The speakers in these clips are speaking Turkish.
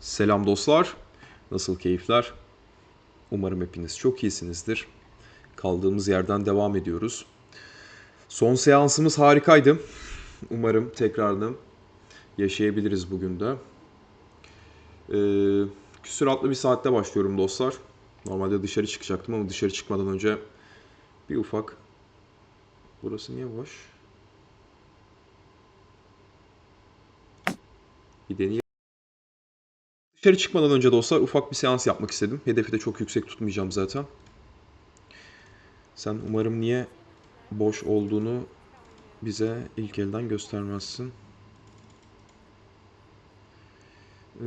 Selam dostlar. Nasıl keyifler? Umarım hepiniz çok iyisinizdir. Kaldığımız yerden devam ediyoruz. Son seansımız harikaydı. Umarım tekrarını yaşayabiliriz bugün de. Ee, küsuratlı bir saatte başlıyorum dostlar. Normalde dışarı çıkacaktım ama dışarı çıkmadan önce bir ufak... Burası niye boş? Bir deneyeyim. Dışarı çıkmadan önce dostlar ufak bir seans yapmak istedim. Hedefi de çok yüksek tutmayacağım zaten. Sen umarım niye boş olduğunu bize ilk elden göstermezsin. Ee,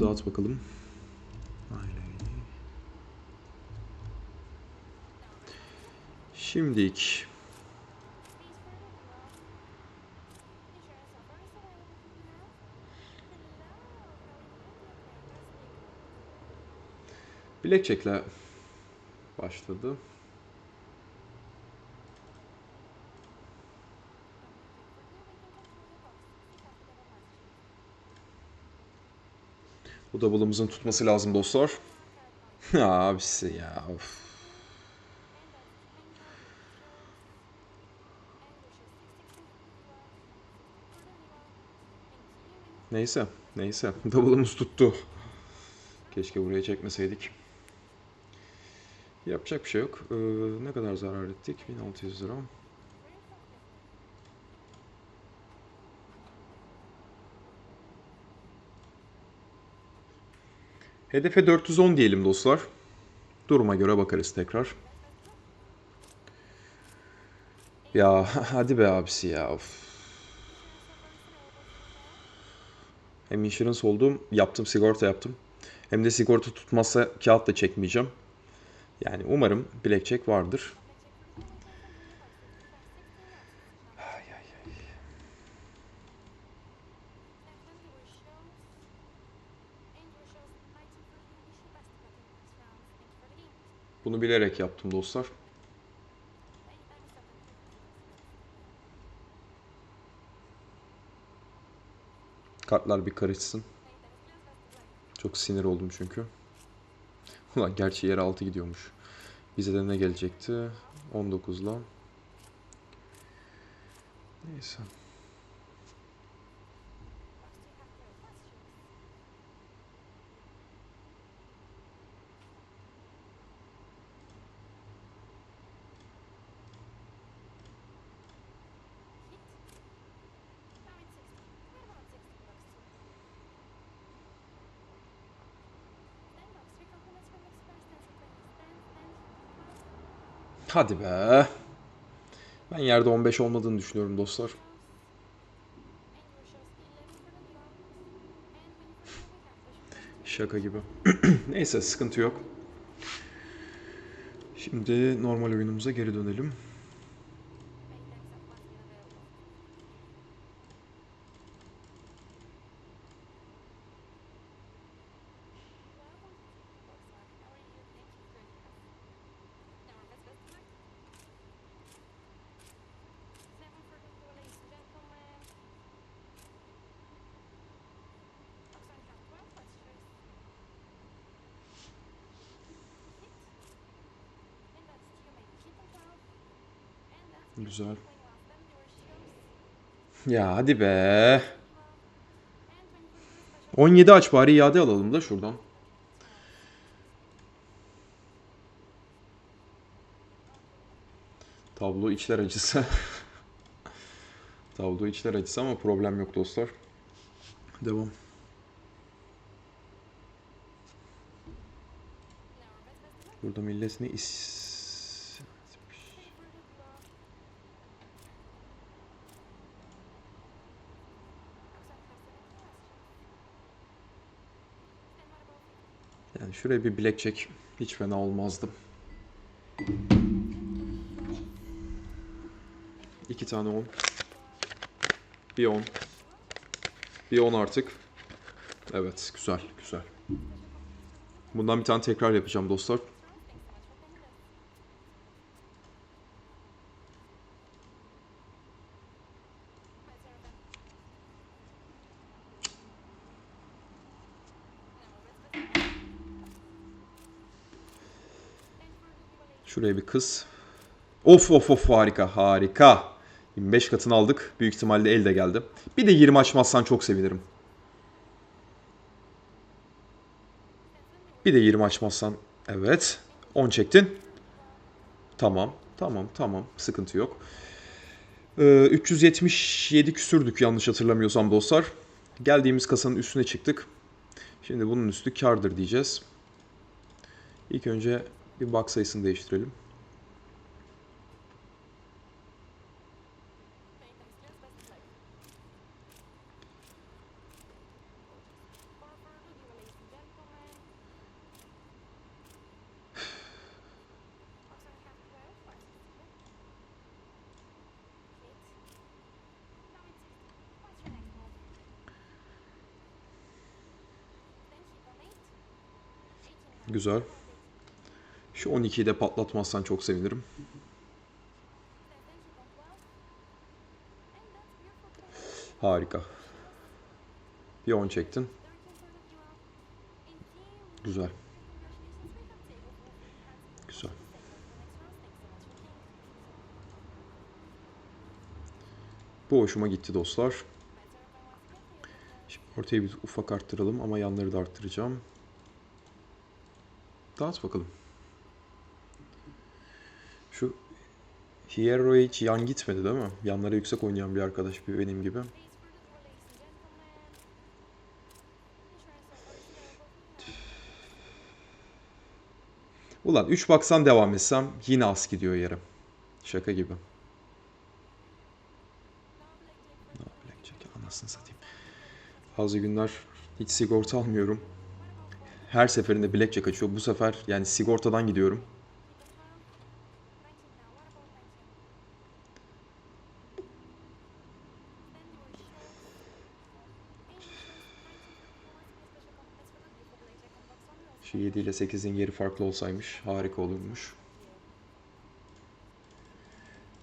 dağıt bakalım. Aynen. Şimdilik Blackjack'le başladı. Bu double'ımızın tutması lazım dostlar. Abisi ya. Of. Neyse, neyse. Double'ımız tuttu. Keşke buraya çekmeseydik. Yapacak bir şey yok. Ee, ne kadar zarar ettik? 1600 lira. Hedefe 410 diyelim dostlar. Duruma göre bakarız tekrar. Ya hadi be abisi ya. Of. Hem insurance oldum, yaptım sigorta yaptım. Hem de sigorta tutmazsa kağıt da çekmeyeceğim. Yani umarım blackjack vardır. Ay, ay, ay. Bunu bilerek yaptım dostlar. Kartlar bir karışsın. Çok sinir oldum çünkü. Ulan gerçi yer altı gidiyormuş. Bize de ne gelecekti? 19'la. Neyse. Hadi be. Ben yerde 15 olmadığını düşünüyorum dostlar. Şaka gibi. Neyse sıkıntı yok. Şimdi normal oyunumuza geri dönelim. Güzel. Ya hadi be. 17 aç bari iade alalım da şuradan. Tablo içler acısı. Tablo içler acısı ama problem yok dostlar. Devam. Burada millet ne is... Yani şuraya bir blackjack hiç fena olmazdı. İki tane 10. Bir 10. Bir 10 artık. Evet güzel güzel. Bundan bir tane tekrar yapacağım dostlar. Şuraya bir kız. Of of of harika harika. 25 katını aldık. Büyük ihtimalle el de geldi. Bir de 20 açmazsan çok sevinirim. Bir de 20 açmazsan. Evet. 10 çektin. Tamam. Tamam. Tamam. Sıkıntı yok. Ee, 377 küsürdük yanlış hatırlamıyorsam dostlar. Geldiğimiz kasanın üstüne çıktık. Şimdi bunun üstü kardır diyeceğiz. İlk önce bir box sayısını değiştirelim. Güzel. Şu 12'yi de patlatmazsan çok sevinirim. Harika. Bir 10 çektin. Güzel. Güzel. Bu hoşuma gitti dostlar. Şimdi ortaya bir ufak arttıralım ama yanları da arttıracağım. Dağıt bakalım. Hierro hiç yan gitmedi değil mi? Yanlara yüksek oynayan bir arkadaş bir benim gibi. Ulan 3 baksan devam etsem yine az gidiyor yere. Şaka gibi. Ne Blackjack anasını satayım. Bazı günler hiç sigorta almıyorum. Her seferinde blackjack açıyor. Bu sefer yani sigortadan gidiyorum. 7 ile 8'in yeri farklı olsaymış harika olurmuş.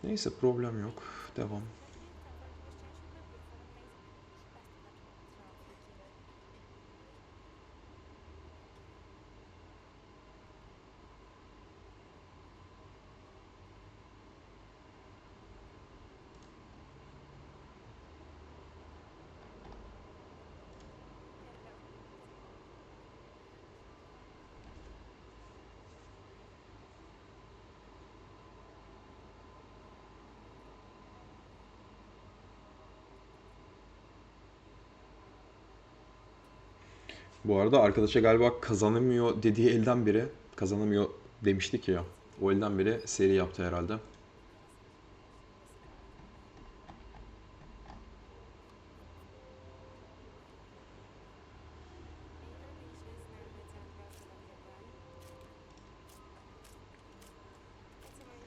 Neyse problem yok. Devam. Bu arada arkadaşa galiba kazanamıyor dediği elden biri kazanamıyor demiştik ya. O elden biri seri yaptı herhalde.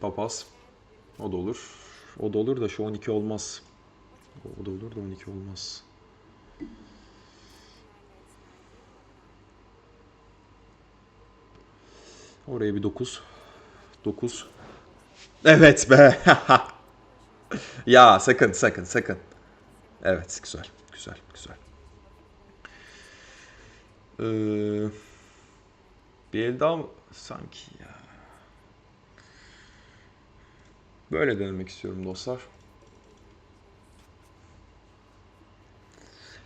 Papaz. O da olur. O da olur da şu 12 olmaz. O da olur da 12 olmaz. Oraya bir 9. 9. Evet be. ya sakın sakın sakın. Evet güzel güzel güzel. Ee, bir el daha mı? Sanki ya. Böyle denemek istiyorum dostlar.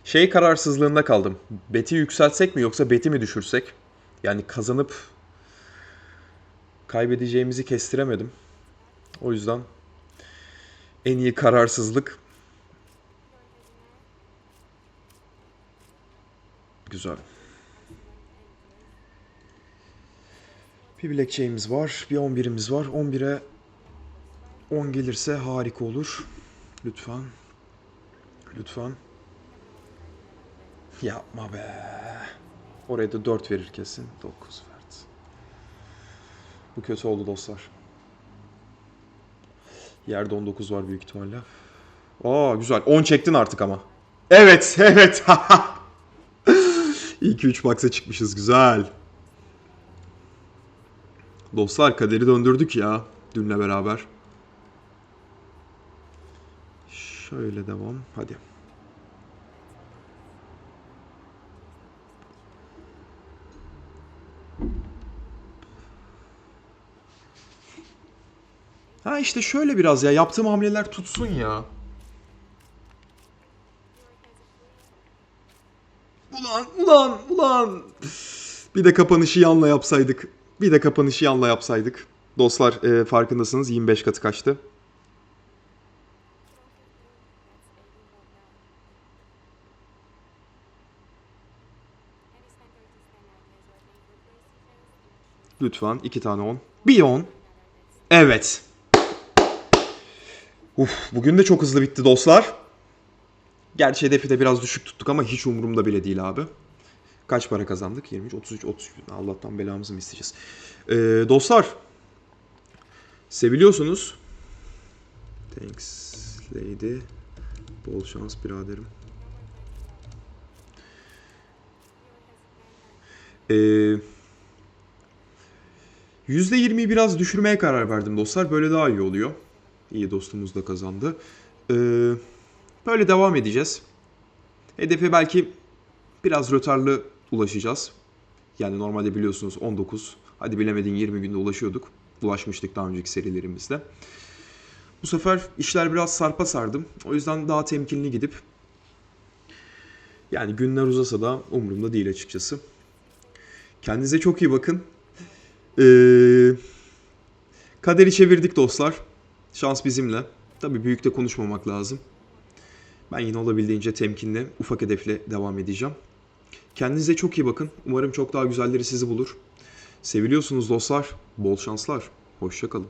Şey kararsızlığında kaldım. Beti yükseltsek mi yoksa beti mi düşürsek? Yani kazanıp kaybedeceğimizi kestiremedim. O yüzden en iyi kararsızlık güzel. Bir blackjack'imiz var, bir 11'imiz var. 11'e 10 gelirse harika olur. Lütfen. Lütfen. Yapma be. Oraya da 4 verir kesin. 9 verdi. Bu kötü oldu dostlar. Yerde 19 var büyük ihtimalle. Aa güzel. 10 çektin artık ama. Evet, evet. İyi ki 3 max'a çıkmışız. Güzel. Dostlar kaderi döndürdük ya. Dünle beraber. Şöyle devam. Hadi. Ha işte şöyle biraz ya. Yaptığım hamleler tutsun ya. Ulan ulan ulan. Bir de kapanışı yanla yapsaydık. Bir de kapanışı yanla yapsaydık. Dostlar e, farkındasınız 25 katı kaçtı. Lütfen iki tane 10. Bir 10. Evet. Uf, bugün de çok hızlı bitti dostlar. Gerçi hedefi de biraz düşük tuttuk ama hiç umurumda bile değil abi. Kaç para kazandık? 23, 33, 33. Allah'tan belamızı mı isteyeceğiz? Ee, dostlar. Seviliyorsunuz. Thanks lady. Bol şans biraderim. Ee, %20'yi biraz düşürmeye karar verdim dostlar. Böyle daha iyi oluyor. İyi dostumuz da kazandı. Ee, böyle devam edeceğiz. Hedefe belki biraz rötarlı ulaşacağız. Yani normalde biliyorsunuz 19, hadi bilemedin 20 günde ulaşıyorduk. Ulaşmıştık daha önceki serilerimizde. Bu sefer işler biraz sarpa sardım. O yüzden daha temkinli gidip yani günler uzasa da umurumda değil açıkçası. Kendinize çok iyi bakın. Ee, kaderi çevirdik dostlar. Şans bizimle. Tabii büyük de konuşmamak lazım. Ben yine olabildiğince temkinli, ufak hedefle devam edeceğim. Kendinize çok iyi bakın. Umarım çok daha güzelleri sizi bulur. Seviliyorsunuz dostlar. Bol şanslar. Hoşçakalın.